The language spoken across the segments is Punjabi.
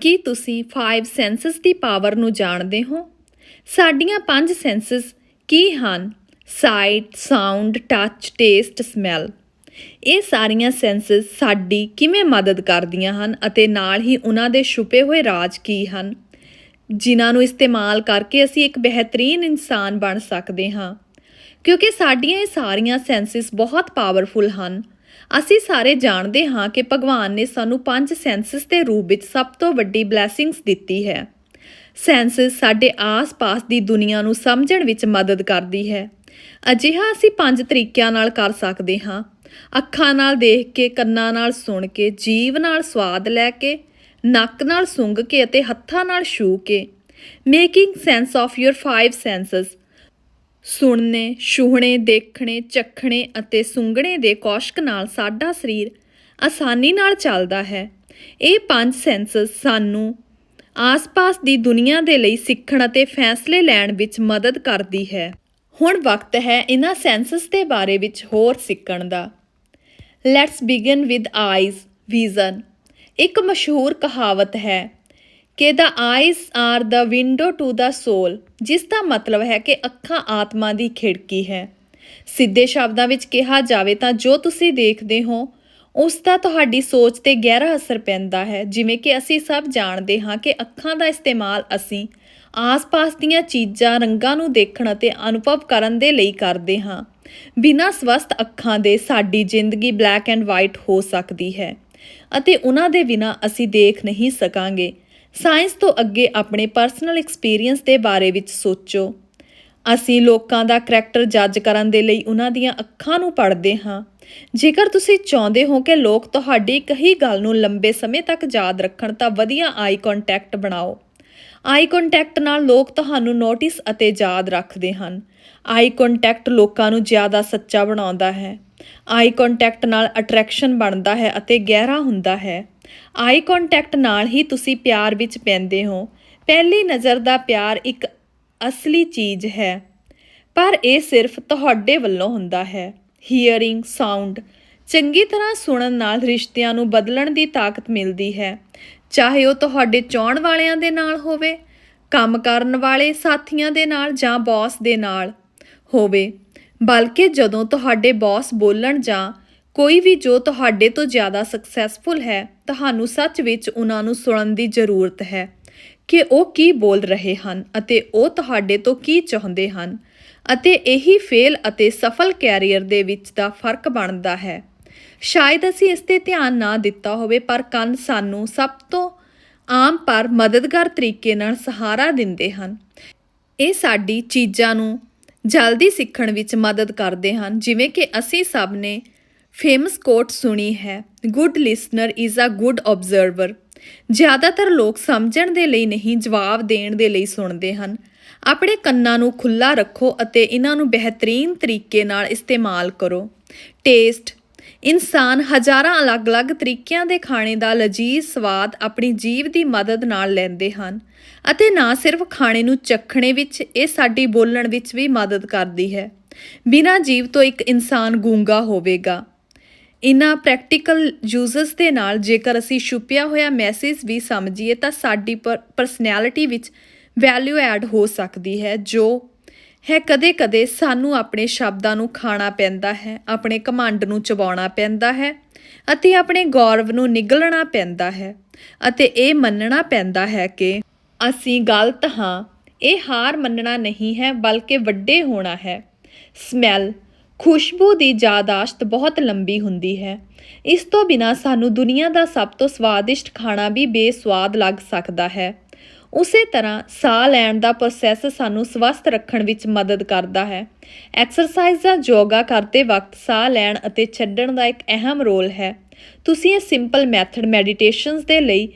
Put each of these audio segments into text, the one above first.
ਕੀ ਤੁਸੀਂ 5 ਸੈਂਸਸ ਦੀ ਪਾਵਰ ਨੂੰ ਜਾਣਦੇ ਹੋ? ਸਾਡੀਆਂ ਪੰਜ ਸੈਂਸਸ ਕੀ ਹਨ? Sight sound touch taste smell ਇਹ ਸਾਰੀਆਂ ਸੈਂਸਸ ਸਾਡੀ ਕਿਵੇਂ ਮਦਦ ਕਰਦੀਆਂ ਹਨ ਅਤੇ ਨਾਲ ਹੀ ਉਹਨਾਂ ਦੇ ਛੁਪੇ ਹੋਏ ਰਾਜ ਕੀ ਹਨ? ਜਿਨ੍ਹਾਂ ਨੂੰ ਇਸਤੇਮਾਲ ਕਰਕੇ ਅਸੀਂ ਇੱਕ ਬਿਹਤਰੀਨ ਇਨਸਾਨ ਬਣ ਸਕਦੇ ਹਾਂ। ਕਿਉਂਕਿ ਸਾਡੀਆਂ ਇਹ ਸਾਰੀਆਂ ਸੈਂਸਸ ਬਹੁਤ ਪਾਵਰਫੁਲ ਹਨ। ਅਸੀਂ ਸਾਰੇ ਜਾਣਦੇ ਹਾਂ ਕਿ ਭਗਵਾਨ ਨੇ ਸਾਨੂੰ ਪੰਜ ਸੈਂਸਸ ਦੇ ਰੂਪ ਵਿੱਚ ਸਭ ਤੋਂ ਵੱਡੀ ਬਲੇਸਿੰਗਸ ਦਿੱਤੀ ਹੈ। ਸੈਂਸਸ ਸਾਡੇ ਆਸ-ਪਾਸ ਦੀ ਦੁਨੀਆ ਨੂੰ ਸਮਝਣ ਵਿੱਚ ਮਦਦ ਕਰਦੀ ਹੈ। ਅਜਿਹਾ ਅਸੀਂ ਪੰਜ ਤਰੀਕਿਆਂ ਨਾਲ ਕਰ ਸਕਦੇ ਹਾਂ। ਅੱਖਾਂ ਨਾਲ ਦੇਖ ਕੇ, ਕੰਨਾਂ ਨਾਲ ਸੁਣ ਕੇ ਜੀਵ ਨਾਲ ਸਵਾਦ ਲੈ ਕੇ, ਨੱਕ ਨਾਲ ਸੁੰਘ ਕੇ ਅਤੇ ਹੱਥਾਂ ਨਾਲ ਛੂ ਕੇ। Making sense of your five senses ਸੁਣਨੇ, ਛੂਹਣੇ, ਦੇਖਣੇ, ਚੱਖਣੇ ਅਤੇ ਸੁੰਘਣੇ ਦੇ ਕੌਸ਼ਕ ਨਾਲ ਸਾਡਾ ਸਰੀਰ ਆਸਾਨੀ ਨਾਲ ਚੱਲਦਾ ਹੈ। ਇਹ ਪੰਜ ਸੈਂਸਸ ਸਾਨੂੰ ਆਸ-ਪਾਸ ਦੀ ਦੁਨੀਆ ਦੇ ਲਈ ਸਿੱਖਣ ਅਤੇ ਫੈਸਲੇ ਲੈਣ ਵਿੱਚ ਮਦਦ ਕਰਦੀ ਹੈ। ਹੁਣ ਵਕਤ ਹੈ ਇਹਨਾਂ ਸੈਂਸਸ ਦੇ ਬਾਰੇ ਵਿੱਚ ਹੋਰ ਸਿੱਖਣ ਦਾ। Let's begin with eyes vision ਇੱਕ ਮਸ਼ਹੂਰ ਕਹਾਵਤ ਹੈ ਕਿ the eyes are the window to the soul ਜਿਸ ਦਾ ਮਤਲਬ ਹੈ ਕਿ ਅੱਖਾਂ ਆਤਮਾ ਦੀ ਖਿੜਕੀ ਹੈ। ਸਿੱਧੇ ਸ਼ਬਦਾਂ ਵਿੱਚ ਕਿਹਾ ਜਾਵੇ ਤਾਂ ਜੋ ਤੁਸੀਂ ਦੇਖਦੇ ਹੋ, ਉਸ ਦਾ ਤੁਹਾਡੀ ਸੋਚ ਤੇ ਗਹਿਰਾ ਅਸਰ ਪੈਂਦਾ ਹੈ। ਜਿਵੇਂ ਕਿ ਅਸੀਂ ਸਭ ਜਾਣਦੇ ਹਾਂ ਕਿ ਅੱਖਾਂ ਦਾ ਇਸਤੇਮਾਲ ਅਸੀਂ ਆਸ-ਪਾਸ ਦੀਆਂ ਚੀਜ਼ਾਂ, ਰੰਗਾਂ ਨੂੰ ਦੇਖਣ ਅਤੇ ਅਨੁਭਵ ਕਰਨ ਦੇ ਲਈ ਕਰਦੇ ਹਾਂ। ਬਿਨਾਂ ਸਵਸਥ ਅੱਖਾਂ ਦੇ ਸਾਡੀ ਜ਼ਿੰਦਗੀ ਬਲੈਕ ਐਂਡ ਵਾਈਟ ਹੋ ਸਕਦੀ ਹੈ ਅਤੇ ਉਹਨਾਂ ਦੇ ਬਿਨਾਂ ਅਸੀਂ ਦੇਖ ਨਹੀਂ ਸਕਾਂਗੇ। ਸਾਇੰਸ ਤੋਂ ਅੱਗੇ ਆਪਣੇ ਪਰਸਨਲ ਐਕਸਪੀਰੀਅੰਸ ਦੇ ਬਾਰੇ ਵਿੱਚ ਸੋਚੋ। ਅਸੀਂ ਲੋਕਾਂ ਦਾ ਕਰੈਕਟਰ ਜੱਜ ਕਰਨ ਦੇ ਲਈ ਉਹਨਾਂ ਦੀਆਂ ਅੱਖਾਂ ਨੂੰ ਪੜ੍ਹਦੇ ਹਾਂ। ਜੇਕਰ ਤੁਸੀਂ ਚਾਹੁੰਦੇ ਹੋ ਕਿ ਲੋਕ ਤੁਹਾਡੀ ਕਹੀ ਗੱਲ ਨੂੰ ਲੰਬੇ ਸਮੇਂ ਤੱਕ ਯਾਦ ਰੱਖਣ, ਤਾਂ ਵਧੀਆ ਆਈ ਕੰਟੈਕਟ ਬਣਾਓ। ਆਈ ਕੰਟੈਕਟ ਨਾਲ ਲੋਕ ਤੁਹਾਨੂੰ ਨੋਟਿਸ ਅਤੇ ਯਾਦ ਰੱਖਦੇ ਹਨ। ਆਈ ਕੰਟੈਕਟ ਲੋਕਾਂ ਨੂੰ ਜ਼ਿਆਦਾ ਸੱਚਾ ਬਣਾਉਂਦਾ ਹੈ। ਆਈ ਕੰਟੈਕਟ ਨਾਲ ਅਟਰੈਕਸ਼ਨ ਬਣਦਾ ਹੈ ਅਤੇ ਗਹਿਰਾ ਹੁੰਦਾ ਹੈ। ਆਈ ਕੰਟੈਕਟ ਨਾਲ ਹੀ ਤੁਸੀਂ ਪਿਆਰ ਵਿੱਚ ਪੈਂਦੇ ਹੋ। ਪਹਿਲੀ ਨਜ਼ਰ ਦਾ ਪਿਆਰ ਇੱਕ ਅਸਲੀ ਚੀਜ਼ ਹੈ, ਪਰ ਇਹ ਸਿਰਫ ਤੁਹਾਡੇ ਵੱਲੋਂ ਹੁੰਦਾ ਹੈ। ਹੀਅਰਿੰਗ ਸਾਊਂਡ ਚੰਗੀ ਤਰ੍ਹਾਂ ਸੁਣਨ ਨਾਲ ਰਿਸ਼ਤਿਆਂ ਨੂੰ ਬਦਲਣ ਦੀ ਤਾਕਤ ਮਿਲਦੀ ਹੈ। ਚਾਹੇ ਉਹ ਤੁਹਾਡੇ ਚਾਹਣ ਵਾਲਿਆਂ ਦੇ ਨਾਲ ਹੋਵੇ, ਕੰਮ ਕਰਨ ਵਾਲੇ ਸਾਥੀਆਂ ਦੇ ਨਾਲ ਜਾਂ ਬੌਸ ਦੇ ਨਾਲ ਹੋਵੇ, ਬਲਕਿ ਜਦੋਂ ਤੁਹਾਡੇ ਬੌਸ ਬੋਲਣ ਜਾਂ ਕੋਈ ਵੀ ਜੋ ਤੁਹਾਡੇ ਤੋਂ ਜ਼ਿਆਦਾ ਸਕਸੈਸਫੁਲ ਹੈ, ਤੁਹਾਨੂੰ ਸੱਚ ਵਿੱਚ ਉਹਨਾਂ ਨੂੰ ਸੁਣਨ ਦੀ ਜ਼ਰੂਰਤ ਹੈ ਕਿ ਉਹ ਕੀ ਬੋਲ ਰਹੇ ਹਨ ਅਤੇ ਉਹ ਤੁਹਾਡੇ ਤੋਂ ਕੀ ਚਾਹੁੰਦੇ ਹਨ ਅਤੇ ਇਹੀ ਫੇਲ ਅਤੇ ਸਫਲ ਕੈਰੀਅਰ ਦੇ ਵਿੱਚ ਦਾ ਫ਼ਰਕ ਬਣਦਾ ਹੈ। ਸ਼ਾਇਦ ਅਸੀਂ ਇਸ ਤੇ ਧਿਆਨ ਨਾ ਦਿੱਤਾ ਹੋਵੇ, ਪਰ ਕੰਨ ਸਾਨੂੰ ਸਭ ਤੋਂ ਆਮ ਪਰ ਮਦਦਗਾਰ ਤਰੀਕੇ ਨਾਲ ਸਹਾਰਾ ਦਿੰਦੇ ਹਨ। ਇਹ ਸਾਡੀ ਚੀਜ਼ਾਂ ਨੂੰ ਜਲਦੀ ਸਿੱਖਣ ਵਿੱਚ ਮਦਦ ਕਰਦੇ ਹਨ, ਜਿਵੇਂ ਕਿ ਅਸੀਂ ਸਭ ਨੇ ਫੇਮਸ ਕੋਟ ਸੁਣੀ ਹੈ good listener is a good observer ਜ਼ਿਆਦਾਤਰ ਲੋਕ ਸਮਝਣ ਦੇ ਲਈ ਨਹੀਂ, ਜਵਾਬ ਦੇਣ ਦੇ ਲਈ ਸੁਣਦੇ ਹਨ। ਆਪਣੇ ਕੰਨਾਂ ਨੂੰ ਖੁੱਲਾ ਰੱਖੋ ਅਤੇ ਇਹਨਾਂ ਨੂੰ ਬਿਹਤਰੀਨ ਤਰੀਕੇ ਨਾਲ ਇਸਤੇਮਾਲ ਕਰੋ। ਟੇਸਟ ਇਨਸਾਨ ਹਜ਼ਾਰਾਂ ਅਲੱਗ-ਅਲੱਗ ਤਰੀਕਿਆਂ ਦੇ ਖਾਣੇ ਦਾ ਲਜ਼ੀਜ਼ ਸਵਾਦ ਆਪਣੀ ਜੀਭ ਦੀ ਮਦਦ ਨਾਲ ਲੈਂਦੇ ਹਨ ਅਤੇ ਨਾ ਸਿਰਫ ਖਾਣੇ ਨੂੰ ਚੱਖਣੇ ਵਿੱਚ, ਇਹ ਸਾਡੀ ਬੋਲਣ ਵਿੱਚ ਵੀ ਮਦਦ ਕਰਦੀ ਹੈ। ਬਿਨਾਂ ਜੀਭ ਤੋਂ ਇੱਕ ਇਨਸਾਨ ਗੂੰਗਾ ਹੋਵੇਗਾ। ਇਨ੍ਹਾਂ ਪ੍ਰੈਕਟੀਕਲ ਯੂਜ਼ਸ ਦੇ ਨਾਲ ਜੇਕਰ ਅਸੀਂ ਛੁਪਿਆ ਹੋਇਆ ਮੈਸੇਜ ਵੀ ਸਮਝੀਏ ਤਾਂ ਸਾਡੀ ਪਰਸਨੈਲਿਟੀ ਵਿੱਚ ਵੈਲਿਊ ਐਡ ਹੋ ਸਕਦੀ ਹੈ, ਜੋ ਹੈ ਕਦੇ-ਕਦੇ ਸਾਨੂੰ ਆਪਣੇ ਸ਼ਬਦਾਂ ਨੂੰ ਖਾਣਾ ਪੈਂਦਾ ਹੈ, ਆਪਣੇ ਕਮਾਂਡ ਨੂੰ ਚਬਾਉਣਾ ਪੈਂਦਾ ਹੈ ਅਤੇ ਆਪਣੇ ਗੌਰਵ ਨੂੰ ਨਿਗਲਣਾ ਪੈਂਦਾ ਹੈ ਅਤੇ ਇਹ ਮੰਨਣਾ ਪੈਂਦਾ ਹੈ ਕਿ ਅਸੀਂ ਗਲਤ ਹਾਂ। ਇਹ ਹਾਰ ਮੰਨਣਾ ਨਹੀਂ ਹੈ, ਬਲਕਿ ਵੱਡੇ ਹੋਣਾ ਹੈ। ਸਮੈਲ ਖੁਸ਼ਬੂ ਦੀ ਯਾਦਾਸ਼ਤ ਬਹੁਤ ਲੰਬੀ ਹੁੰਦੀ ਹੈ। ਇਸ ਤੋਂ ਬਿਨਾ ਸਾਨੂੰ ਦੁਨੀਆ ਦਾ ਸਭ ਤੋਂ ਸਵਾਦਿਸ਼ਟ ਖਾਣਾ ਵੀ ਬੇਸਵਾਦ ਲੱਗ ਸਕਦਾ ਹੈ। ਉਸੇ ਤਰ੍ਹਾਂ ਸਾਹ ਲੈਣ ਦਾ ਪ੍ਰੋਸੈਸ ਸਾਨੂੰ ਸਵਸਥ ਰੱਖਣ ਵਿੱਚ ਮਦਦ ਕਰਦਾ ਹੈ। ਐਕਸਰਸਾਈਜ਼ ਜਾਂ ਯੋਗਾ ਕਰਦੇ ਵਕਤ ਸਾਹ ਲੈਣ ਅਤੇ ਛੱਡਣ ਦਾ ਇੱਕ ਅਹਿਮ ਰੋਲ ਹੈ। ਤੁਸੀਂ ਇਹ ਸਿੰਪਲ ਮੈਥਡ ਮੈਡੀਟੇਸ਼ਨਸ ਦੇ ਲਈ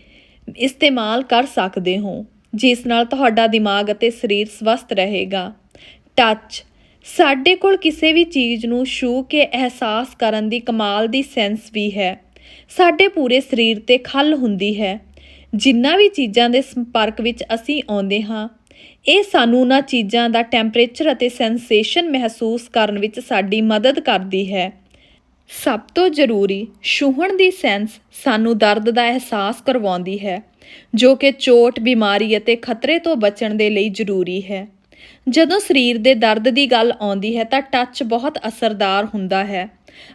ਇਸਤੇਮਾਲ ਕਰ ਸਕਦੇ ਹੋ, ਜਿਸ ਨਾਲ ਤੁਹਾਡਾ ਦਿਮਾਗ ਅਤੇ ਸਰੀਰ ਸਵਸਥ ਰਹੇਗਾ। ਟੱਚ ਸਾਡੇ ਕੋਲ ਕਿਸੇ ਵੀ ਚੀਜ਼ ਨੂੰ ਛੂ ਕੇ ਅਹਿਸਾਸ ਕਰਨ ਦੀ ਕਮਾਲ ਦੀ ਸੈਂਸ ਵੀ ਹੈ। ਸਾਡੇ ਪੂਰੇ ਸਰੀਰ ਤੇ ਖੱਲ ਹੁੰਦੀ ਹੈ। ਜਿੰਨਾ ਵੀ ਚੀਜ਼ਾਂ ਦੇ ਸੰਪਰਕ ਵਿੱਚ ਅਸੀਂ ਆਉਂਦੇ ਹਾਂ, ਇਹ ਸਾਨੂੰ ਉਹਨਾਂ ਚੀਜ਼ਾਂ ਦਾ ਟੈਂਪਰੇਚਰ ਅਤੇ ਸੈਂਸੇਸ਼ਨ ਮਹਿਸੂਸ ਕਰਨ ਵਿੱਚ ਸਾਡੀ ਮਦਦ ਕਰਦੀ ਹੈ। ਸਭ ਤੋਂ ਜ਼ਰੂਰੀ ਛੂਹਣ ਦੀ ਸੈਂਸ ਸਾਨੂੰ ਦਰਦ ਦਾ ਅਹਿਸਾਸ ਕਰਵਾਉਂਦੀ ਹੈ, ਜੋ ਕਿ ਚੋਟ, ਬਿਮਾਰੀ ਅਤੇ ਖਤਰੇ ਤੋਂ ਬਚਣ ਦੇ ਲਈ ਜ਼ਰੂਰੀ ਹੈ। ਜਦੋਂ ਸਰੀਰ ਦੇ ਦਰਦ ਦੀ ਗੱਲ ਆਉਂਦੀ ਹੈ ਤਾਂ ਟੱਚ ਬਹੁਤ ਅਸਰਦਾਰ ਹੁੰਦਾ ਹੈ।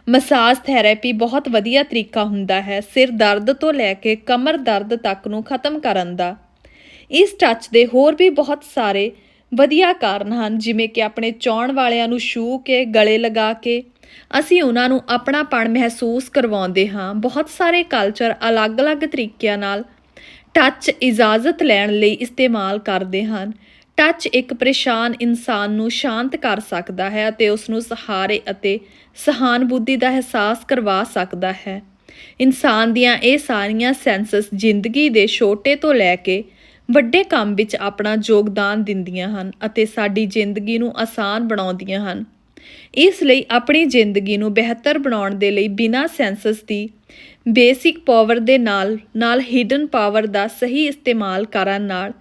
ਮਸਾਜ ਥੈਰੇਪੀ ਬਹੁਤ ਵਧੀਆ ਤਰੀਕਾ ਹੁੰਦਾ ਹੈ ਸਿਰ ਦਰਦ ਤੋਂ ਲੈ ਕੇ ਕਮਰ ਦਰਦ ਤੱਕ ਨੂੰ ਖਤਮ ਕਰਨ ਦਾ। ਇਸ ਟੱਚ ਦੇ ਹੋਰ ਵੀ ਬਹੁਤ ਸਾਰੇ ਵਧੀਆ ਕਾਰਨ ਹਨ, ਜਿਵੇਂ ਕਿ ਆਪਣੇ ਚਾਹਣ ਵਾਲਿਆਂ ਨੂੰ ਛੂਹ ਕੇ, ਗਲੇ ਲਗਾ ਕੇ, ਅਸੀਂ ਉਹਨਾਂ ਨੂੰ ਆਪਣਾਪਣ ਮਹਿਸੂਸ ਕਰਵਾਉਂਦੇ ਹਾਂ। ਬਹੁਤ ਸਾਰੇ ਕਲਚਰ ਅਲੱਗ-ਅਲੱਗ ਤਰੀਕਿਆਂ ਨਾਲ ਟੱਚ ਇਜਾਜ਼ਤ ਲੈਣ ਲਈ ਇਸਤੇਮਾਲ ਕਰਦੇ ਹਨ। ਟੱਚ ਇੱਕ ਪਰੇਸ਼ਾਨ ਇਨਸਾਨ ਨੂੰ ਸ਼ਾਂਤ ਕਰ ਸਕਦਾ ਹੈ ਅਤੇ ਉਸ ਨੂੰ ਸਹਾਰੇ ਅਤੇ ਸਹਾਨੁਭੂਤੀ ਦਾ ਅਹਿਸਾਸ ਕਰਵਾ ਸਕਦਾ ਹੈ। ਇਨਸਾਨ ਦੀਆਂ ਇਹ ਸਾਰੀਆਂ ਸੈਂਸਸ ਜ਼ਿੰਦਗੀ ਦੇ ਛੋਟੇ ਤੋਂ ਲੈ ਕੇ ਵੱਡੇ ਕੰਮ ਵਿੱਚ ਆਪਣਾ ਯੋਗਦਾਨ ਦਿੰਦੀਆਂ ਹਨ ਅਤੇ ਸਾਡੀ ਜ਼ਿੰਦਗੀ ਨੂੰ ਆਸਾਨ ਬਣਾਉਂਦੀਆਂ ਹਨ। ਇਸ ਲਈ ਆਪਣੀ ਜ਼ਿੰਦਗੀ ਨੂੰ ਬਿਹਤਰ ਬਣਾਉਣ ਦੇ ਲਈ ਬਿਨਾਂ ਸੈਂਸਸ ਦੀ ਬੇਸਿਕ ਪਾਵਰ ਦੇ ਨਾਲ ਨਾਲ ਹਿਡਨ ਪਾਵਰ ਦਾ ਸਹੀ ਇਸਤੇਮਾਲ ਕਰਨ ਨਾਲ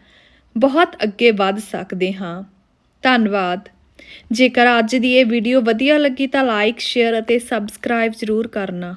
ਬਹੁਤ ਅੱਗੇ ਵੱਧ ਸਕਦੇ ਹਾਂ। ਧੰਨਵਾਦ। ਜੇਕਰ ਅੱਜ ਦੀ ਇਹ ਵੀਡੀਓ ਵਧੀਆ ਲੱਗੀ ਤਾਂ ਲਾਈਕ ਸ਼ੇਅਰ ਅਤੇ ਸਬਸਕ੍ਰਾਈਬ ਜ਼ਰੂਰ ਕਰਨਾ।